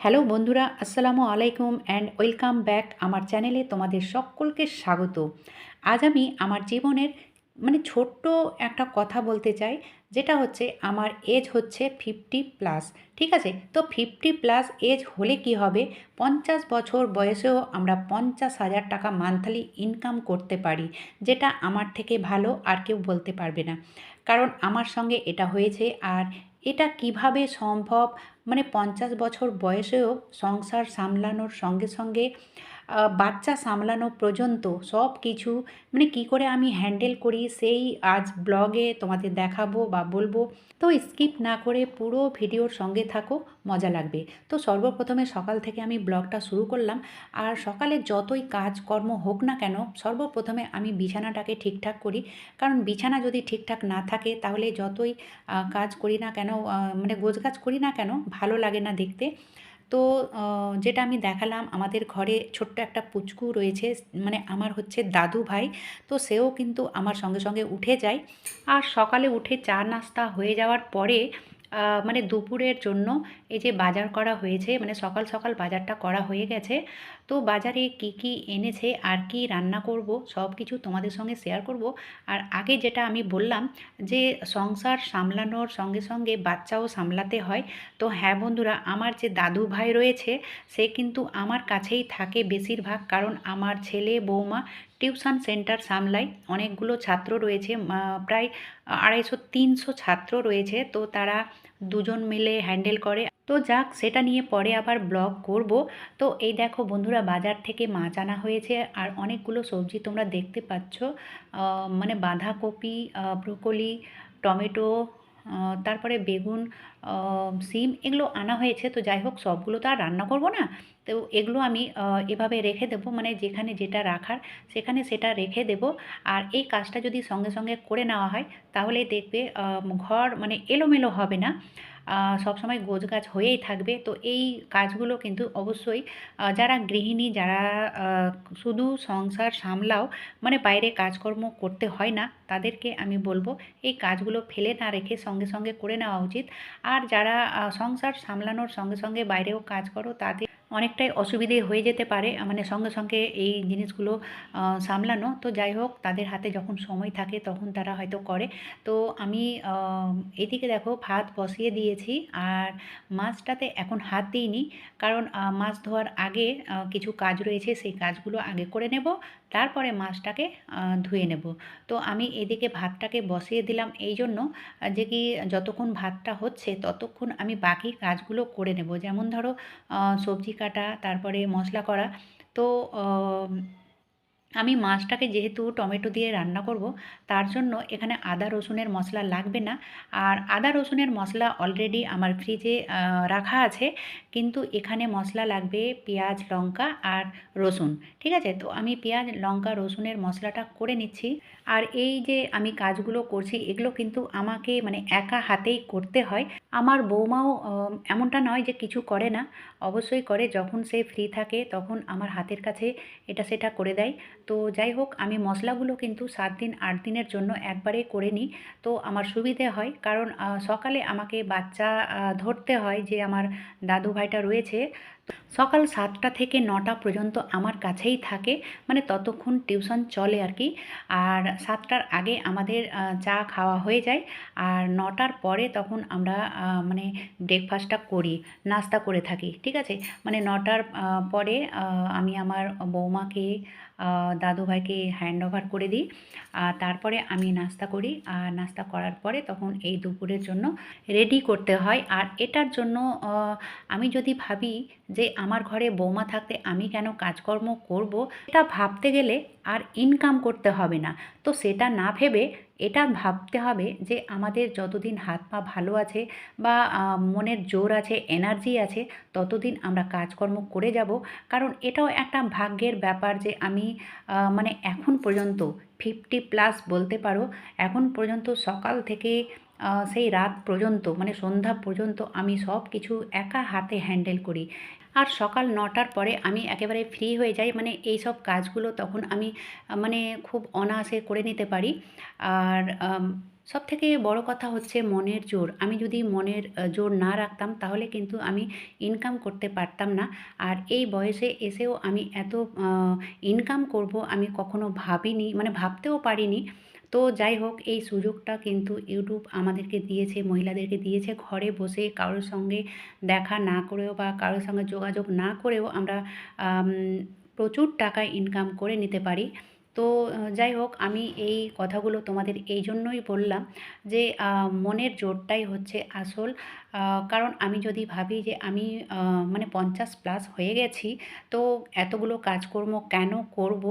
Hello বন্ধুরা, আসসালামু আলাইকুম অ্যান্ড ওয়েলকাম ব্যাক আমার চ্যানেলে তোমাদের সকলকে স্বাগত। আজ আমি আমার জীবনের মানে ছোট্ট একটা কথা বলতে চাই, যেটা হচ্ছে আমার এজ হচ্ছে ফিফটি প্লাস ঠিক আছে? তো ফিফটি প্লাস এজ হলে কি হবে? পঞ্চাশ বছর বয়সেও আমরা পঞ্চাশ হাজার টাকা মান্থলি ইনকাম করতে পারি, যেটা আমার থেকে ভালো আর কেউ বলতে পারবে না। কারণ আমার সঙ্গে এটা হয়েছে আর এটা কীভাবে সম্ভব মানে পঞ্চাশ বছর বয়সেও সংসার সামলানোর সঙ্গে সঙ্গে বাচ্চা সামলানো পর্যন্ত সব কিছু মানে কি করে আমি হ্যান্ডেল করি সেই আজ ব্লগে তোমাদের দেখাবো বা বলব। তো স্কিপ না করে পুরো ভিডিওর সঙ্গে থাকো, মজা লাগবে। তো সর্বপ্রথমে সকাল থেকে আমি ব্লগটা শুরু করলাম। আর সকালে যতই কাজকর্ম হোক না কেন, সর্বপ্রথমে আমি বিছানাটাকে ঠিকঠাক করি। কারণ বিছানা যদি ঠিকঠাক না থাকে, তাহলে যতই কাজ করি না কেন মানে গোছগাছ করি না কেন, ভালো লাগে না দেখতে। তো যেটা আমি দেখালাম, আমাদের ঘরে ছোট্ট একটা পুচকু রয়েছে মানে আমার হচ্ছে দাদু ভাই, তো সেও কিন্তু আমার সঙ্গে সঙ্গে উঠে যায়। আর সকালে উঠে চা নাস্তা হয়ে যাওয়ার পরে মানে দুপুরের জন্য এই যে বাজার করা হয়েছে মানে সকাল সকাল বাজারটা করা হয়ে গেছে তো বাজারে কি কি এনেছে, আর কি রান্না করব, সব কিছু তোমাদের সঙ্গে শেয়ার করব। আর আগে যেটা আমি বললাম যে, সংসার সামলানোর সঙ্গে সঙ্গে বাচ্চাও সামলাতে হয়। তো হ্যাঁ বন্ধুরা, আমার যে দাদু ভাই রয়েছে, সে কিন্তু আমার কাছেই থাকে বেশিরভাগ। কারণ আমার ছেলে, বৌমা টিউশন সেন্টার সামলায়। অনেকগুলো ছাত্র রয়েছে প্রায় আড়াইশো, তিনশো ছাত্র রয়েছে। তো তারা দুজন মিলে হ্যান্ডেল করে। তো যাক, সেটা নিয়ে পরে আবার ব্লগ করব। তো এই দেখো বন্ধুরা, বাজার থেকে মাছ আনা হয়েছে আর অনেকগুলো সবজি তোমরা দেখতে পাচ্ছ। মানে বাঁধাকপি ব্রোকলি, টমেটো তারপরে বেগুন সিম এগুলো আনা হয়েছে। তো যাই হোক, সবগুলো তো আর রান্না করব না। তো এগুলো আমি এভাবে রেখে দেবো মানে যেখানে যেটা রাখার সেখানে সেটা রেখে দেব। আর এই কাজটা যদি সঙ্গে সঙ্গে করে নেওয়া হয়, তাহলে দেখবে ঘর মানে এলোমেলো হবে না। আহ, গোজ গাছ হয়েই থাকবে। তো এই কাজগুলো কিন্তু অবশ্যই যারা গৃহিণী যারা শুধু সংসার সামলাও মানে বাইরে কাজকর্ম করতে হয় না তাদেরকে আমি বলব এই কাজগুলো ফেলে না রেখে সঙ্গে সঙ্গে করে নেওয়া উচিত। আর যারা সংসার সামলানোর সঙ্গে সঙ্গে বাইরেও কাজ করো তাদের অনেকটাই অসুবিধে হয়ে যেতে পারে মানে সঙ্গে সঙ্গে এই জিনিসগুলো সামলানো। তো যাই হোক, তাদের হাতে যখন সময় থাকে তখন তারা হয়তো করে। তো আমি এদিকে দেখো ভাত বসিয়ে দিয়েছি আর মাছটাতে এখন হাত দিইনি। কারণ মাছ ধোয়ার আগে কিছু কাজ রয়েছে, সেই কাজগুলো আগে করে নেব। তারপরে মাছটাকে ধুয়ে নেব। তো আমি এদিকে ভাতটাকে বসিয়ে দিলাম এই জন্য যে কি যতক্ষণ ভাতটা হচ্ছে ততক্ষণ আমি বাকি কাজগুলো করে নেব। যেমন ধরো সবজি কাটা, তারপরে মশলা করা। তো আমি মাছটাকে যেহেতু টমেটো দিয়ে রান্না করব, তার জন্য এখানে আদা, রসুনের মশলা লাগবে না। আর আদা, রসুনের মশলা অলরেডি আমার ফ্রিজে রাখা আছে। কিন্তু এখানে মশলা লাগবে পেঁয়াজ, লঙ্কা আর রসুন, ঠিক আছে? তো আমি পেঁয়াজ, লঙ্কা, রসুনের মশলাটা করে নিচ্ছি। আর এই যে আমি কাজগুলো করছি, এগুলো কিন্তু আমাকে মানে একা হাতেই করতে হয়। আমার বৌমাও এমনটা নয় যে কিছু করে না। অবশ্যই করে, যখন সে ফ্রি থাকে, তখন আমার হাতের কাছে এটা সেটা করে দেয়। তো যাই হোক, আমি মশলাগুলো কিন্তু সাত দিন, আট দিনের জন্য একবারে করে নিই। তো আমার সুবিধে হয়, কারণ সকালে আমাকে বাচ্চা ধরতে হয় যে আমার দাদু ভাইটা রয়েছে। সকাল সাতটা থেকে নটা পর্যন্ত আমার কাছেই থাকে মানে ততক্ষণ টিউশন চলে আর কি। আর সাতটার আগে আমাদের চা খাওয়া হয়ে যায়। আর নটার পরে তখন আমরা মানে ব্রেকফাস্টটা করি, নাস্তা করে থাকি, ঠিক আছে? মানে নটার পরে আমি আমার বৌমাকে আহ, দাদু ভাইকে হ্যান্ড ওভার করে দিই। আর তারপরে আমি নাস্তা করি। আর নাস্তা করার পরে তখন এই দুপুরের জন্য রেডি করতে হয়। আর এটার জন্য আমি যদি ভাবি যে আমার ঘরে বৌমা থাকতে আমি কেন কাজকর্ম করব এটা ভাবতে গেলে আর ইনকাম করতে হবে না। তো সেটা না ভেবে এটা ভাবতে হবে যে আমাদের যতদিন হাত পা ভালো আছে বা মনের জোর আছে এনার্জি আছে, ততদিন আমরা কাজকর্ম করে যাব। কারণ এটাও একটা ভাগ্যের ব্যাপার যে আমি মানে এখন পর্যন্ত ফিফটি প্লাস বলতে পারো, এখন পর্যন্ত সকাল থেকে সেই রাত পর্যন্ত মানে সন্ধ্যা পর্যন্ত আমি সব কিছু একা হাতে হ্যান্ডেল করি। আর সকাল নটার পরে আমি একেবারে ফ্রি হয়ে যাই মানে এই সব কাজগুলো তখন আমি মানে খুব অনায়াসে করে নিতে পারি। আর সব থেকে বড় কথা হচ্ছে মনের জোর। আমি যদি মনের জোর না রাখতাম তাহলে কিন্তু আমি ইনকাম করতে পারতাম না। আর এই বয়সে এসেও আমি এত ইনকাম করব আমি কখনো ভাবিনি মানে ভাবতেও পারিনি। তো যাই হোক, এই সুযোগটা কিন্তু ইউটিউব আমাদেরকে দিয়েছে, মহিলাদেরকে দিয়েছে। ঘরে বসে কারোর সঙ্গে দেখা না করেও বা কারোর সঙ্গে যোগাযোগ না করেও আমরা প্রচুর টাকা ইনকাম করে নিতে পারি। তো যাই হোক, আমি এই কথাগুলো তোমাদের এই জন্যই বললাম যে মনের জোরটাই হচ্ছে আসল। কারণ আমি যদি ভাবি যে, আমি মানে পঞ্চাশ প্লাস হয়ে গেছি, তো এতগুলো কাজকর্ম কেন করব?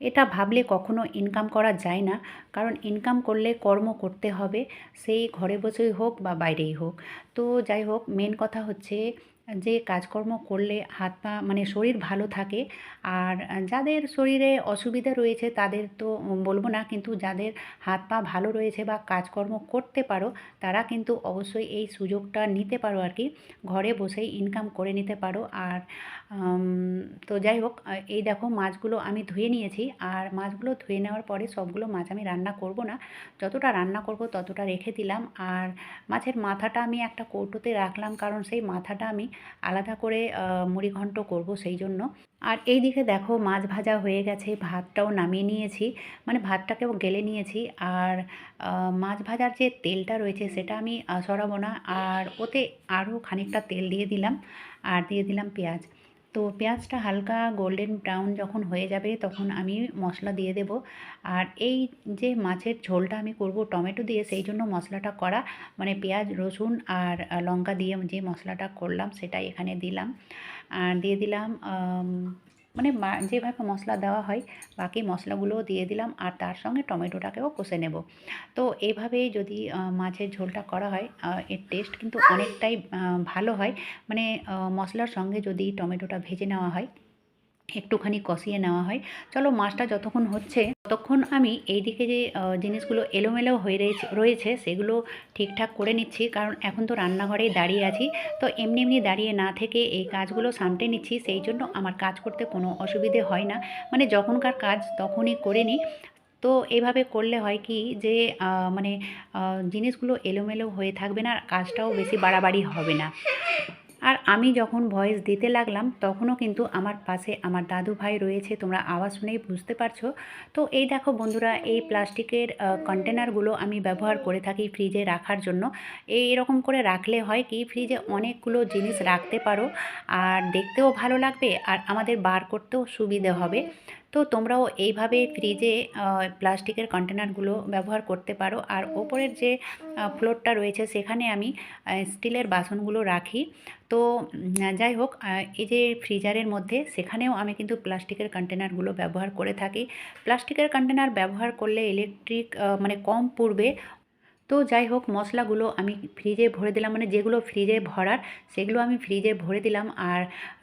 এটা ভাবলে কখনো ইনকাম করা যায় না। কারণ ইনকাম করলে কর্ম করতে হবে, সেই ঘরে বসেই হোক বা বাইরেই হোক। তো যাই হোক মেন কথা হচ্ছে যে কাজকর্ম করলে হাত পা মানে শরীর ভালো থাকে। আর যাদের শরীরে অসুবিধা রয়েছে তাদের তো বলব না, কিন্তু যাদের হাত পা ভালো রয়েছে বা কাজকর্ম করতে পারো তারা কিন্তু অবশ্যই এই সুযোগটা নিতে পারো আর কি। ঘরে বসেই ইনকাম করে নিতে পারো। আর তো যাই হোক এই দেখো মাছগুলো আমি ধুয়ে নিয়েছি। আর মাছগুলো ধুয়ে নেওয়ার পরে সবগুলো মাছ আমি রান্না করব না। যতটা রান্না করব ততটা রেখে দিলাম। আর মাছের মাথাটা আমি একটা কৌটোতে রাখলাম, কারণ সেই মাথাটা আমি আলাদা করে মুড়িঘণ্ট করব সেই জন্য। আর এই দিকে দেখো মাছ ভাজা হয়ে গেছে, ভাতটাও নামিয়ে নিয়েছি। মানে ভাতটাকেও গেলে নিয়েছি। আর মাছ ভাজার যে তেলটা রয়েছে সেটা আমি সরাবো না। আর ওতে আরও খানিকটা তেল দিয়ে দিলাম। আর দিয়ে দিলাম পেঁয়াজ। তো পেঁয়াজটা হালকা গোল্ডেন ব্রাউন যখন হয়ে যাবে তখন আমি মশলা দিয়ে দেব। আর এই যে মাছের ঝোলটা আমি করব টমেটো দিয়ে সেই জন্য মশলাটা করা। মানে পেঁয়াজ, রসুন আর লঙ্কা দিয়ে যে মশলাটা করলাম সেটা এখানে দিলাম। আর দিয়ে দিলাম মানে যেভাবে মশলা দেওয়া হয়, বাকি মশলাগুলোও দিয়ে দিলাম আর তার সঙ্গে টমেটোটাকেও কষে নেব। তো এইভাবেই যদি মাছের ঝোলটা করা হয় এর টেস্ট কিন্তু অনেকটাই ভালো হয়। মানে মশলার সঙ্গে যদি টমেটোটা ভেজে নেওয়া হয় একটুখানি কষিয়ে নেওয়া হয়। চলো মাছটা যতক্ষণ হচ্ছে, ততক্ষণ আমি এই দিকে যে জিনিসগুলো এলোমেলো হয়ে রয়েছে সেগুলো ঠিকঠাক করে নিচ্ছি। কারণ এখন তো রান্নাঘরেই দাঁড়িয়ে আছি। তো এমনি এমনি দাঁড়িয়ে না থেকে এই কাজগুলো সামটে নিচ্ছি, সেই জন্য আমার কাজ করতে কোনো অসুবিধে হয় না। মানে যখনকার কাজ তখনই করে নিই। তো এভাবে করলে হয় কি যে মানে জিনিসগুলো এলোমেলো হয়ে থাকবে না, আর কাজটাও বেশি বাড়াবাড়ি হবে না। আর আমি যখন ভয়েস দিতে লাগলাম, তখনও কিন্তু আমার পাশে আমার দাদু ভাই রয়েছে। তোমরা আওয়াজ শুনেই বুঝতে পারছ। তো এই দেখো বন্ধুরা, এই প্লাস্টিকের কন্টেনারগুলো আমি ব্যবহার করে থাকি ফ্রিজে রাখার জন্য। এই এরকম করে রাখলে হয় কি, ফ্রিজে অনেকগুলো জিনিস রাখতে পারো, আর দেখতেও ভালো লাগবে, আর আমাদের বার করতেও সুবিধে হবে। তো তোমরাও এইভাবে ফ্রিজে প্লাস্টিকের কন্টেনারগুলো ব্যবহার করতে পারো। আর ওপরের যে ফ্লোরটা রয়েছে সেখানে আমি স্টিলের বাসনগুলো রাখি। তো যাই হোক এই যে ফ্রিজারের মধ্যে সেখানেও আমি কিন্তু প্লাস্টিকের কন্টেনারগুলো ব্যবহার করে থাকি। প্লাস্টিকের কন্টেনার ব্যবহার করলে ইলেকট্রিক মানে কম পড়বে তো যাই হোক, মশলাগুলো আমি ফ্রিজে ভরে দিলাম মানে যেগুলো ফ্রিজে ভরার, সেগুলো আমি ফ্রিজে ভরে দিলাম। আর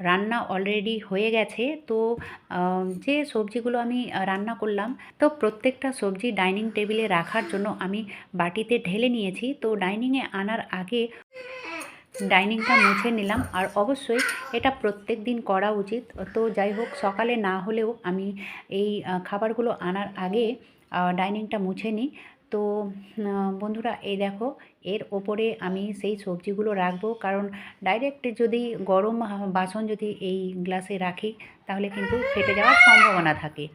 রান্না অলরেডি হয়ে গেছে, তো যে সবজিগুলো আমি রান্না করলাম, তো প্রত্যেকটা সবজি ডাইনিং টেবিলে রাখার জন্য আমি বাটিতে ঢেলে নিয়েছি। তো ডাইনিংয়ে আনার আগে ডাইনিংটা মুছে নিলাম। আর অবশ্যই এটা প্রত্যেক দিন করা উচিত। তো যাই হোক, সকালে না হলেও আমি এই খাবারগুলো আনার আগে ডাইনিংটা মুছে নিই। তো বন্ধুরা এই দেখো এর ওপরে আমি সেই সবজিগুলো রাখব। কারণ ডাইরেক্ট যদি গরম বাসন যদি এই গ্লাসে রাখি, তাহলে কিন্তু ফেটে যাওয়ার সম্ভাবনা থাকে।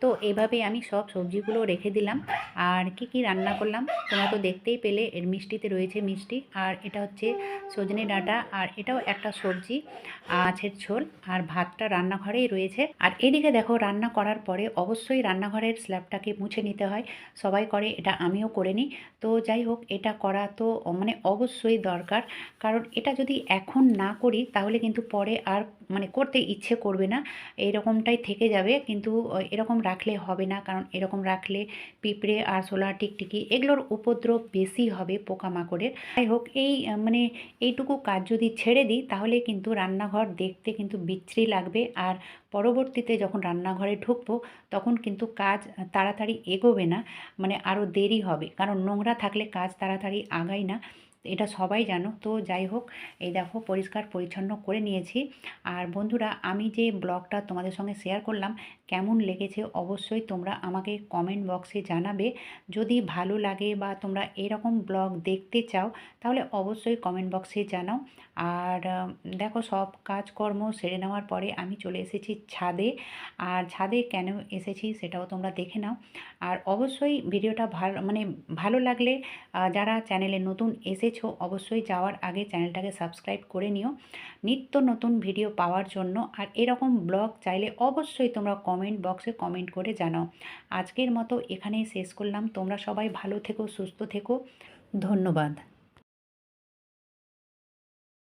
তো এভাবেই আমি সব সবজিগুলো রেখে দিলাম। আর কি কি রান্না করলাম, তোমরা তো দেখতেই পেলে, এর মিষ্টিতে রয়েছে মিষ্টি। আর এটা হচ্ছে সজনে ডাঁটা, আর এটাও একটা সবজি মাছের ঝোল। আর ভাতটা রান্নাঘরেই রয়েছে। আর এদিকে দেখো, রান্না করার পরে অবশ্যই রান্নাঘরের স্ল্যাবটাকে মুছে নিতে হয়। সবাই করে, এটা আমিও করে নিই। তো যাই হোক, এটা করা তো মানে অবশ্যই দরকার। কারণ এটা যদি এখন না করি তাহলে কিন্তু পরে আর মানে করতে ইচ্ছে করবে না, এরকমটাই থেকে যাবে। কিন্তু এরকম রাখলে হবে না। কারণ, এরকম রাখলে পিঁপড়ে আর আরশোলা টিকটিকি এগুলোর উপদ্রব বেশি হবে পোকামাকড়ের। যাই হোক, এই মানে এইটুকু কাজ যদি ছেড়ে দিই, তাহলে কিন্তু রান্নাঘর দেখতে কিন্তু বিচ্ছিরি লাগবে। আর পরবর্তীতে যখন রান্নাঘরে ঢুকবো, তখন কিন্তু কাজ তাড়াতাড়ি এগোবে না মানে আরও দেরি হবে। কারণ নোংরা থাকলে কাজ তাড়াতাড়ি আগায় না। এটা সবাই জানো। তো যাই হোক, এই দেখো পরিষ্কার পরিচ্ছন্ন করে নিয়েছি। আর বন্ধুরা, আমি যে ব্লগটা তোমাদের সঙ্গে শেয়ার করলাম কেমন লেগেছে অবশ্যই তোমরা আমাকে কমেন্ট বক্সে জানাবে। যদি ভালো লাগে বা তোমরা এরকম ব্লগ দেখতে চাও, তাহলে অবশ্যই কমেন্ট বক্সে জানাও। আর দেখো সব কাজকর্ম সেরে নেওয়ার পরে আমি চলে এসেছি ছাদে। আর ছাদে কেন এসেছি সেটাও তোমরা দেখে নাও। আর অবশ্যই ভিডিওটা ভালো মানে ভালো লাগলে যারা চ্যানেলে নতুন এসেছ, অবশ্যই যাওয়ার আগে চ্যানেলটাকে সাবস্ক্রাইব করে নিও। নিত্য নতুন ভিডিও পাওয়ার জন্য। আর এরকম ব্লগ চাইলে অবশ্যই তোমরা কমেন্ট বক্সে কমেন্ট করে জানাও। আজকের মতো এখানেই শেষ করলাম। তোমরা সবাই ভালো থেকো, সুস্থ থেকো। ধন্যবাদ।